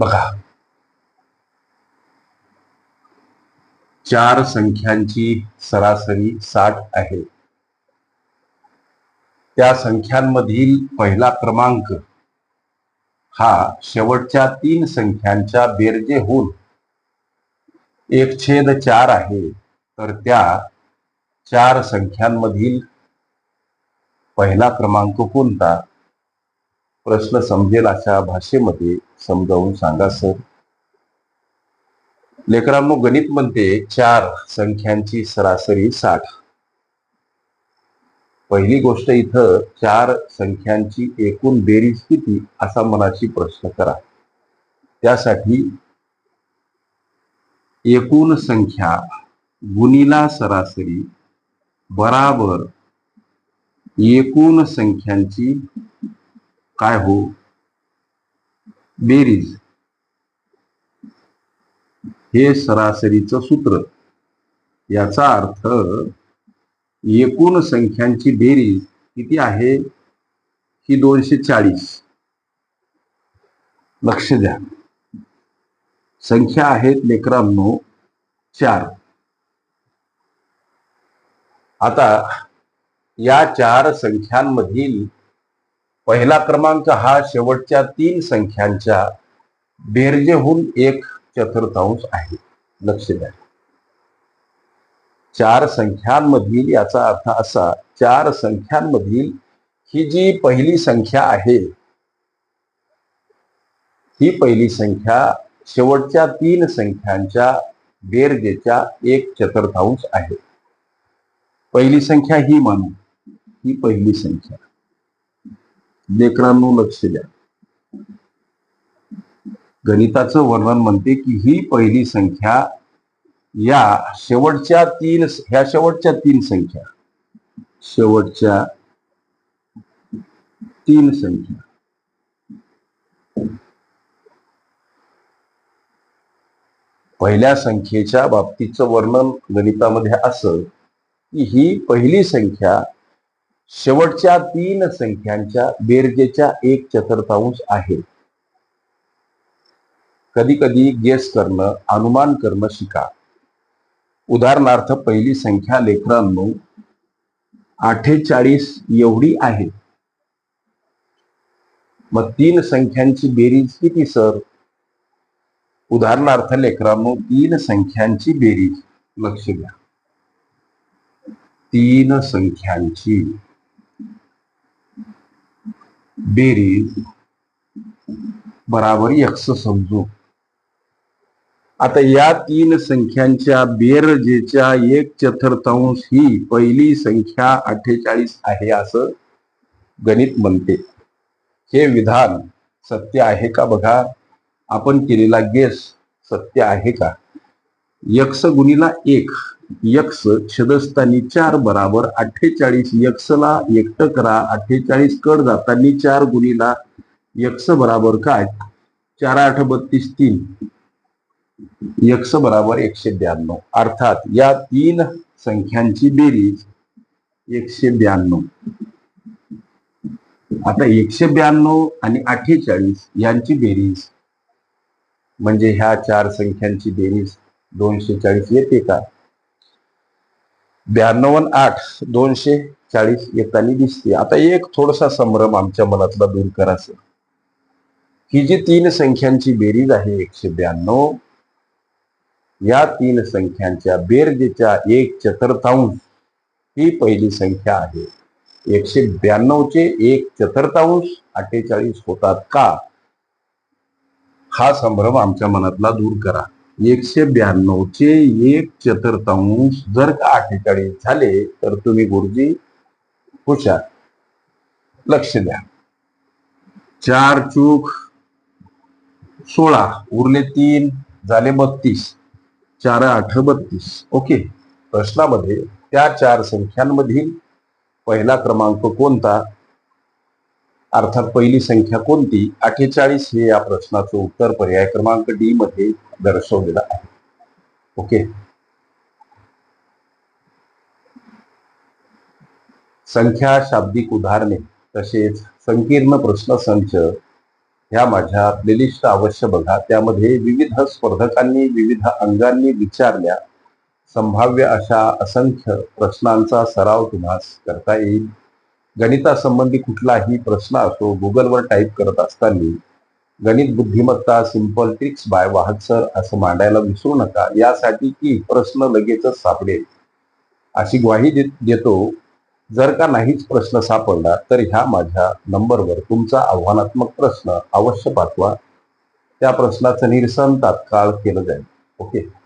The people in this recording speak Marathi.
बघा. चार संख्यांची सरासरी साठ आहे. त्या संख्यांमधील पहिला क्रमांक हा शेवटच्या तीन संख्यांच्या बेरजे होऊन एक छेद चार आहे. तर त्या चार संख्यांमधील पहिला क्रमांक कोणता? प्रश्न समजेल अशा भाषेमध्ये समजावून सांगा सर. लेकरांनो गणित म्हणते चार संख्यांची सरासरी साठ. पहिली गोष्ट इथं चार संख्यांची एकूण बेरीज किती असा मनाची प्रश्न करा. त्यासाठी एकूण संख्या गुणिला सरासरी बराबर एकूण संख्यांची काय हो? बेरीज हे सरासरीचं सूत्र. याचा अर्थ एकूण संख्यांची बेरीज किती आहे? ही दोनशे चाळीस. लक्ष द्या. संख्या आहेत लेकरांनो चार. आता या चार संख्यांमधील पहिला क्रमांक हा शेवटच्या तीन संख्यांच्या बेरजेहून एक चतुर्थांश आहे. लक्ष द्या. चार संख्यांमधील याचा अर्थ असा चार संख्यांमधील ही जी पहिली संख्या आहे ही पहिली संख्या शेवटच्या तीन संख्यांच्या बेरजेच्या एक चतुर्थांश आहे. पहिली संख्या ही मानू ही पहिली संख्या. लेकरांनो लक्ष द्या. गणिताचं वर्णन म्हणते की ही पहिली संख्या या शेवटच्या तीन ह्या शेवटच्या तीन संख्या. शेवटच्या तीन संख्या. पहिल्या संख्येच्या बाबतीचं वर्णन गणितामध्ये असं की ही पहिली संख्या शेवटच्या तीन संख्यांच्या बेरजेच्या एक चतुर्थांश आहे. कधी कधी गेस करणं अनुमान करणं शिका. उदाहरणार्थ पहिली संख्या लेकरांनो अठ्ठेचाळीस एवढी आहे. मग तीन संख्यांची बेरीज किती सर? उदाहरणार्थ लेकरांनो तीन संख्यांची बेरीज. लक्ष द्या. तीन संख्यांची. बेरीज बराबर यक्ष समजू. आता या तीन संख्यांच्या बेरजेच्या एक चतुर्थांश ही पहिली संख्या अठ्ठेचाळीस आहे असं गणित म्हणते. हे विधान सत्य आहे का बघा? आपण केलेला गेस सत्य आहे का? यक्ष गुणीला एक. यक्ष छदस्थानी चार बराबर अठ्ठेचाळीस. यक्षला एकट करा. अठ्ठेचाळीस कड जातानी चार गुणीला यक्ष बराबर काय? चार आठ बत्तीस तीन. यक्ष बराबर एकशे ब्याण्णव. अर्थात या तीन संख्यांची बेरीज एकशे ब्याण्णव. आता एकशे ब्याण्णव आणि अठ्ठेचाळीस यांची बेरीज. म्हणजे ह्या चार संख्यांची बेरीज दोनशे चाळीस येते का? ब्याण्णव आठ दोनशे चाळीस येताना दिसते. आता एक थोडासा संभ्रम आमच्या मनातला दूर करायचं ही जी तीन संख्यांची बेरीज आहे एकशे ब्याण्णव या तीन संख्यांच्या बेरजेच्या एक चतुर्थांश ही पहिली संख्या आहे. एकशे ब्याण्णवचे एक चतुर्थांश अठ्ठेचाळीस होतात का? हा संभ्रम आमच्या मनातला दूर करा. एकशे ब्याण्णवचे एक चतुर्थांश जर का अठ्ठेचाळीस झाले तर तुम्ही गुरुजी हुशार. लक्ष द्या. चार चूक सोळा उरले तीन झाले बत्तीस. चार आठ बत्तीस. ओके. प्रश्नामध्ये त्या चार संख्यांमधील पहिला क्रमांक कोणता? अर्थात पहिली संख्या कोणती? अठ्ठेचाळीस हे या प्रश्नाचं उत्तर पर्याय क्रमांक डी मध्ये दर्शवलेलं आहे. ओके? संख्या शाब्दिक उदाहरणे तसेच संकीर्ण प्रश्न संच ह्या माझ्या प्लेलिस्ट अवश्य बघा. त्यामध्ये विविध स्पर्धकांनी विविध अंगांनी विचारल्या. संभाव्य अशा असंख्य प्रश्नांचा सराव तुम्हाला करता येईल. गणितासंबंधी कुठलाही प्रश्न असो गुगलवर टाईप करत असताना गणित बुद्धिमत्ता simple tricks by Wahak sir असं मांडायला विसरू नका. यासाठी की प्रश्न लगेचच सापडेल. अशी ग्वाही देतो. जर का नाहीच प्रश्न सापडला तर ह्या माझ्या नंबरवर तुमचा आव्हानात्मक प्रश्न अवश्य पाठवा. त्या प्रश्नाचं निरसन तात्काळ केलं जाईल. ओके?